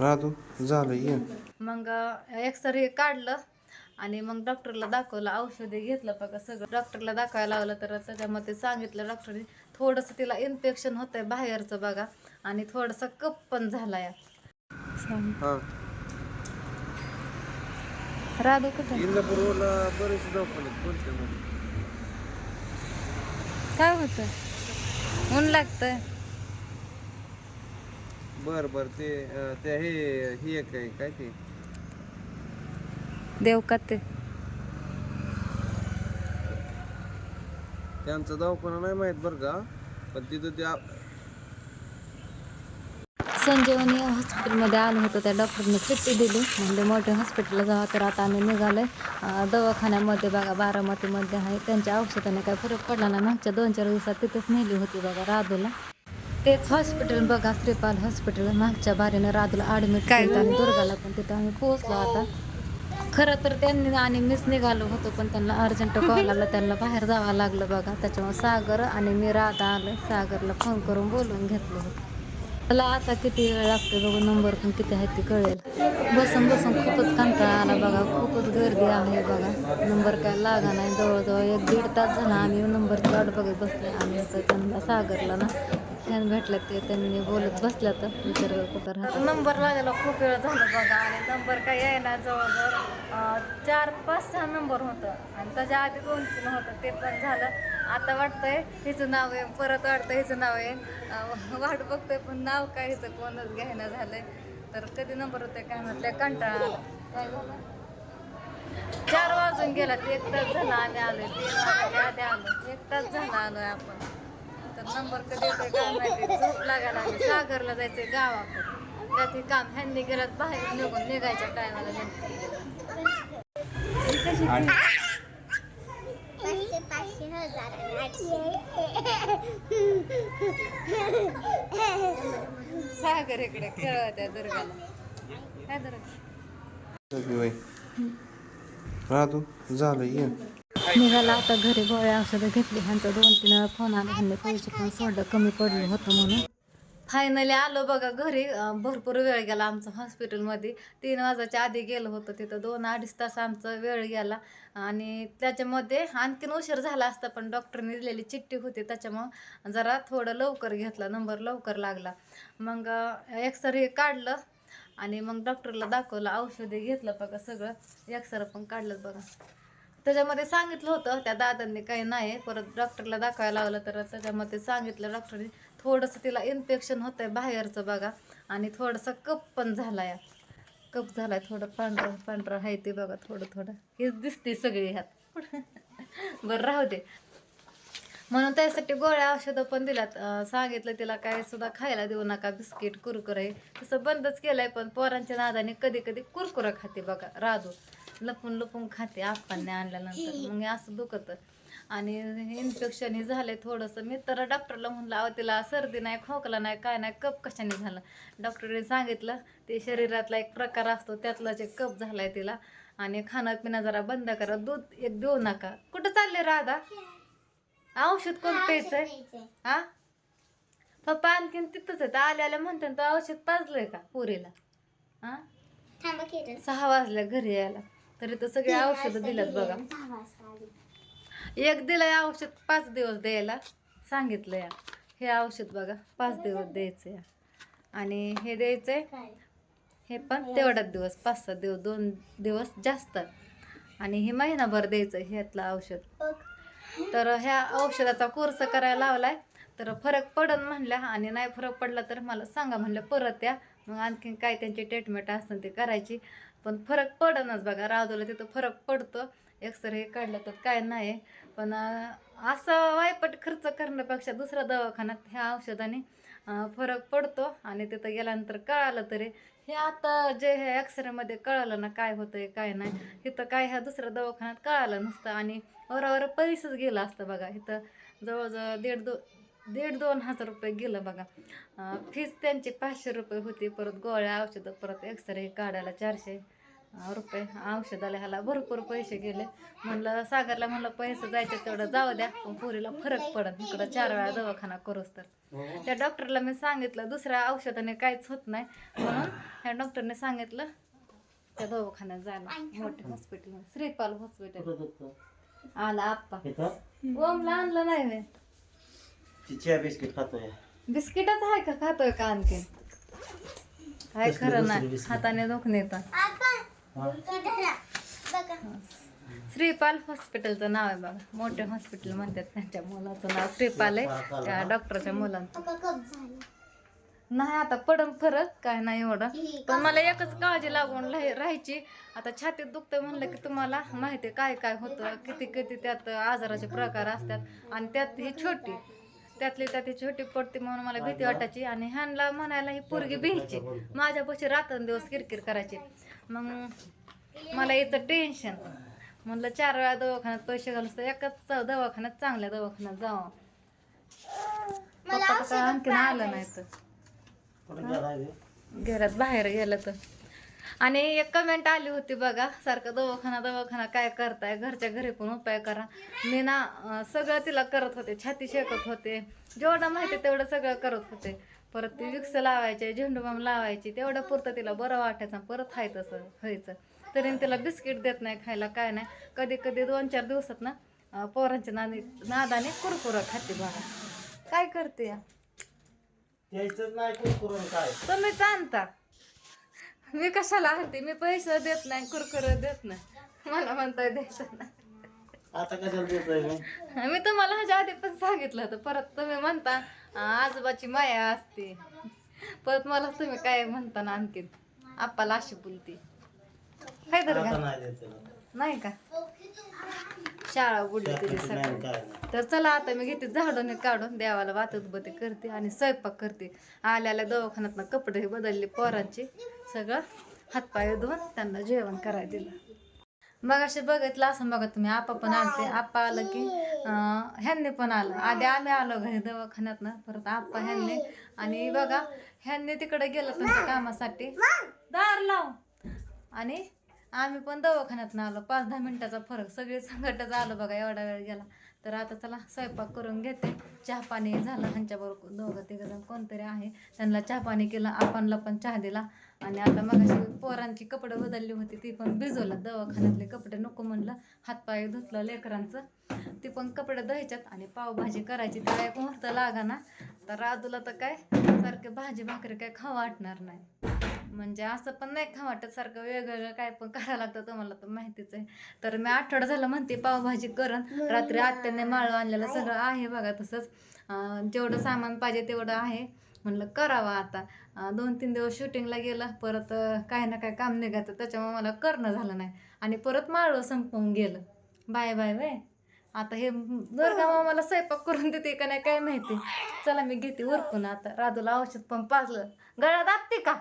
राहतो झालं ये. मग एक्सरे काढलं आणि मग डॉक्टरला दाखवलं औषधे घेतलं बघा सगळं. डॉक्टरला दाखवायला लावलं तर त्याच्यामध्ये सांगितलं डॉक्टरने थोडंसं तिला इन्फेक्शन होतंय बाहेरचं बघा आणि थोडासा कप पण झालाय. हा. राधू कुठे काय होतं ऊन लागतंय? बर बर. ते अं, ते हे ही एक आहे काय ते? देव का ते त्यांचा दवाखाना नाही माहीत बरं का पण तिथं ते आ- संजीवनी हॉस्पिटलमध्ये आलो होतो त्या डॉक्टरने चिठ्ठी दिली. म्हणजे मोठ्या हॉस्पिटलला जावा तर आता आम्ही निघालोय. दवाखान्यामध्ये बघा बारामतीमध्ये आहे. त्यांच्या औषधाने काय फरक पडला नाही. मागच्या दोन चार दिवसात तिथेच नेली होती बघा राधूला. तेच हॉस्पिटल बघा श्रीपाल हॉस्पिटल. मागच्या बारीनं राधूला ॲडमिट केलं आणि दुर्गाला पण तिथं आम्ही पोहोचलो आता. खरं तर त्यांनी आणि मीच निघालो होतो पण त्यांना अर्जंट कॉल आला. त्यांना बाहेर जावं लागलं बघा. त्याच्यामुळे सागर आणि मी राधा आलं सागरला फोन करून बोलवून घेतलं होतं. मला आता किती वेळ लागतो बघू नंबर पण किती आहे ते कळेल. बसून बसून खूपच कंटाळा आला बघा. खूपच गर्दी आहे बघा. नंबर काय लागा नाही. जवळजवळ एक दीड तास झाला आम्ही नंबरची वाट बघत बसले आम्ही तर त्यांना सागरला ना फॅन भेटला ते त्यांनी बोलत बसला तर विचार नंबर लागलेला खूप वेळ झाला बघा आणि नंबर काय यायला जवळजवळ चार पाच सहा नंबर होतं. आणि त्याच्या आधी दोन तीन होतं ते पण झालं. आता वाटतंय हिचं नाव आहे परत वाटतं हिचं नाव आहे. वाट बघतोय पण नाव काय हिचं कोणच घ्यायला झालंय. तर कधी नंबर होते काय म्हटलं कंटाळा काय झालं? चार वाजून गेला ते एक तास झाला आम्ही आलो तीन आधी आलो एक तास झाला आलोय आपण. तर नंबर कधी येतोय काय माहिती? झोप लागायला लागली. सागरला जायचंय गावाकडे. त्यात हे काम ह्यांनी गेलं बाहेर निघून निघायच्या टायमाला पाचशे पाचशे हजार सागर इकडे खेळत त्या दुर्गाला. काय दुर्गा? राहतो झालं ये. निघाला. आता घरी गोळ्या औषधं घेतली. ह्यांचा दोन तीन वेळा फोन आले. ह्यांनी पैसे पण सोडलं. कमी पडलं होतं म्हणून. फायनली आलो बघा घरी. भरपूर वेळ गेला आमचं हॉस्पिटलमध्ये तीन वाजाच्या आधी गेलो होतो तिथं. दोन अडीच तास आमचा वेळ गेला. आणि त्याच्यामध्ये आणखीन उशीर झाला असता पण डॉक्टरने दिलेली चिठ्ठी होती. त्याच्यामुळं जरा थोडं लवकर घेतला. नंबर लवकर लागला. मग एक्सरे काढलं आणि मग डॉक्टरला दाखवलं. औषधे घेतलं बघा सगळं. एक्सरे पण काढलं बघा. त्याच्यामध्ये सांगितलं होतं त्या दादांनी काही नाही परत डॉक्टरला दाखवायला लावलं तर त्याच्यामध्ये सांगितलं डॉक्टरने थोडंसं तिला इन्फेक्शन होतं आहे बाहेरचं बघा आणि थोडंसं कप पण झाला आहे कप झाला आहे थोडं पांढरं पांढरं आहे ते बघा थोडं थोडं. हेच दिसते सगळी ह्यात. बरं राहू दे. म्हणून त्यासाठी गोळ्या औषधं पण दिल्यात. सांगितलं तिला काय सुद्धा खायला देऊ नका बिस्किट कुरकुरे. तसं बंदच केलंय पण पोरांच्या नादाने कधी कधी कुरकुरा खाते बघा राधू लपून लपून खाते आप्पांनी आणल्यानंतर. मग असं दुखत. आणि इन्फेक्शन हे झालंय थोडंसं. मी तर डॉक्टरला म्हणलं अहो तिला सर्दी नाही खोकला नाही काय नाही कप कशाने झालं? डॉक्टरने सांगितलं ते शरीरातला एक प्रकार असतो त्यातलाच एक कप झालाय तिला. आणि खाणं पिणं जरा बंद करा दूध एक देऊ नका. कुठं चालले राधा? औषध कोण प्यायचंय? हा? पप्पा आणखीन तिथंच आहे आल्या आल्या म्हणते औषध पाजलंय का पुरीला? हा? सहा वाजल्या घरी यायला. तरी तर सगळे औषधं दिल्यात बघा. एक दिलंय औषध पाच दिवस द्यायला. सांगितलं या. हे औषध बघा पाच दिवस द्यायचं या. आणि हे द्यायचंय. हे पण तेवढाच दिवस पाच सात दिवस दोन दिवस जास्त. आणि हे महिनाभर द्यायचं ह्यातलं औषध. तर ह्या औषधाचा कोर्स करायला लावलाय. तर फरक पडन म्हणल्या आणि नाही फरक पडला तर मला सांगा म्हणलं परत या. मग आणखीन काय त्यांची ट्रीटमेंट असतं ते करायची. पण फरक पडनच बघा रावदोला तिथं फरक पडतो. एक्सरे काढलं तर काय नाही. पण असं वायपट खर्च करण्यापेक्षा दुसऱ्या दवाखान्यात ह्या औषधाने फरक पडतो. आणि तिथं गेल्यानंतर कळालं तरी हे आता जे हे एक्सरेमध्ये कळालं ना काय होतंय काय नाही इथं काय ह्या दुसऱ्या दवाखान्यात कळालं नसतं. आणि वरावर पैसेच गेलं असतं बघा. इथं जवळजवळ दीड दो दीड दोन हजार रुपये गेलं बघा. फीज त्यांची पाचशे रुपये होती. परत गोळ्या औषधं परत एक्सरे काढायला चारशे. रुपये औषधाला ह्याला भरपूर पैसे गेले. म्हणलं सागरला म्हणलं पैसे जायचे तेवढं जाऊ द्या पण पुरीला फरक पडत इकडं चार वेळा दवाखाना करूच तर. त्या डॉक्टरला मी सांगितलं दुसऱ्या औषधाने काहीच होत नाही. म्हणून ह्या डॉक्टरने सांगितलं त्या दवाखान्यात जायला मोठ्या हॉस्पिटल श्रीपाल हॉस्पिटल आला आप्पा. ओमला आणलं नाही मी. बिस्किट खातोय. बिस्किटच आहे का? खातोय का आणखी काय खरं नाही? हाताने दुखून येतं श्रीपाल हॉस्पिटलचं नाव आहे बघा. मोठे हॉस्पिटल म्हणतात त्यांच्या मुलाचं नाव. श्रीपाल आहे त्या डॉक्टरच्या मुलांचं. नाही आता पडन फरक काय नाही एवढं. पण मला एकच काळजी लागून राह- राहायची. आता छातीत दुखतंय म्हणलं की तुम्हाला माहिती आहे काय काय होतं किती किती त्यात आजाराचे प्रकार असतात. आणि त्यात ही छोटी. त्यातली त्यात छोटी पडते म्हणून मला भीती वाटायची. आणि ह्यांना म्हणायला ही पोरगी भीची माझ्यापाशी रात्रंदिवस किरकिर करायची. मग मला याचं टेन्शन म्हणलं चार वेळा दवाखान्यात पैसे घालूस तर एकाच दवाखान्यात चांगल्या दवाखान्यात जावं. पप्पा आणखीन आलं नाही तर? घरात बाहेर गेलं तर. आणि एक कमेंट आली होती बघा सारखं दवाखाना दवाखाना काय करताय घरच्या घरी पण उपाय करा. मी ना सगळं तिला करत होते छाती शेकत होते. जेवढं माहिती तेवढं सगळं करत होते. परत ती विक्स लावायचे झेंडूबाम लावायची तेवढं पुरतं तिला बरं वाटायचं परत हाय तसं व्हायचं. तरी तिला बिस्किट देत नाही खायला काय नाही. कधी कधी दोन चार दिवसात ना पोरांच्या नादी नादाने कुरकुरं खाते बघा. काय करते? तुम्हीच आणता मी कशाला आणते मी पैसे देत नाही कुरकुर देत नाही. मला म्हणताय द्यायचं नाही. आता कशाला देतोय मी मी तुम्हाला ह्याच्या आधी पण सांगितलं होतं. परत तुम्ही म्हणता अं, आजोबाची माया असते. परत मला तुम्ही काय म्हणता ना आणखीन? आप्पाला अशी बोलते. काय तर आता का नाही देत त्याला. नाही का? शाळा बुडली तुझी त्यात नाही सकाळी. तर चला आता मी घेते झाडून काढून देवाला वातत बते करते आणि स्वयंपाक करते. आल्याला दवाखान्यात कपडे बदलले पोरांचे. सगळं हातपाय धुवून त्यांना जेवण करायला दिलं. मग असे बघितलं असं बघा तुम्ही आपा पण आलते. आप्पा आलं की ह्यांनी पण आलं. आधी आम्ही आलो घरी दवाखान्यात ना परत आप्पा ह्यांनी. आणि बघा ह्यांनी तिकडे गेलं त्यांच्या कामासाठी. दार लाव. आणि आम्ही पण दवाखान्यात आलो. पाच दहा मिनिटाचा फरक. सगळे संकटच आलं बघा एवढा वेळ गेला. तर आता चला स्वयंपाक करून घेते. चहा पाणी झालं ह्यांच्याबरोबर. दोघं तिघ जण कोणतरी आहे. त्यांना चहा पाणी केलं आपणला पण चहा दिला. आणि आता मग पोरांची कपडे बदलली होती. ती पण भिजवलं. दवाखान्यातले कपडे नको म्हणलं. हातपाय धुतलं लेकरांचं. ती पण कपडे धुवायच्यात आणि पावभाजी करायची. तर एक मुहूर्त लागा ना तर राजूला तर काय सारखे भाजी भाकरी काय खावं वाटणार नाही. म्हणजे असं पण नाही खा वाटत सारखं वेगवेगळं काय पण करायला लागतं तुम्हाला तर माहितीच आहे. तर मी आठवडा झालं म्हणते पावभाजी करण रात्री आत्याने माळव आणलेलं सगळं आहे बघा तसंच. जेवढं सामान पाहिजे तेवढं आहे. म्हणलं करावं आता. दोन तीन दिवस शूटिंगला गेलं परत काय ना काय काम निघायचं त्याच्यामुळे मला करणं झालं नाही. आणि परत माळव संपवून गेलं. Bye bye bye. आता हे दुर्गा मामाला स्वयंपाक करून देते का नाही काय माहिती. चला मी घेते उरकून आता. राजूला औषध पण पाजलं. गळ्यात आपते का?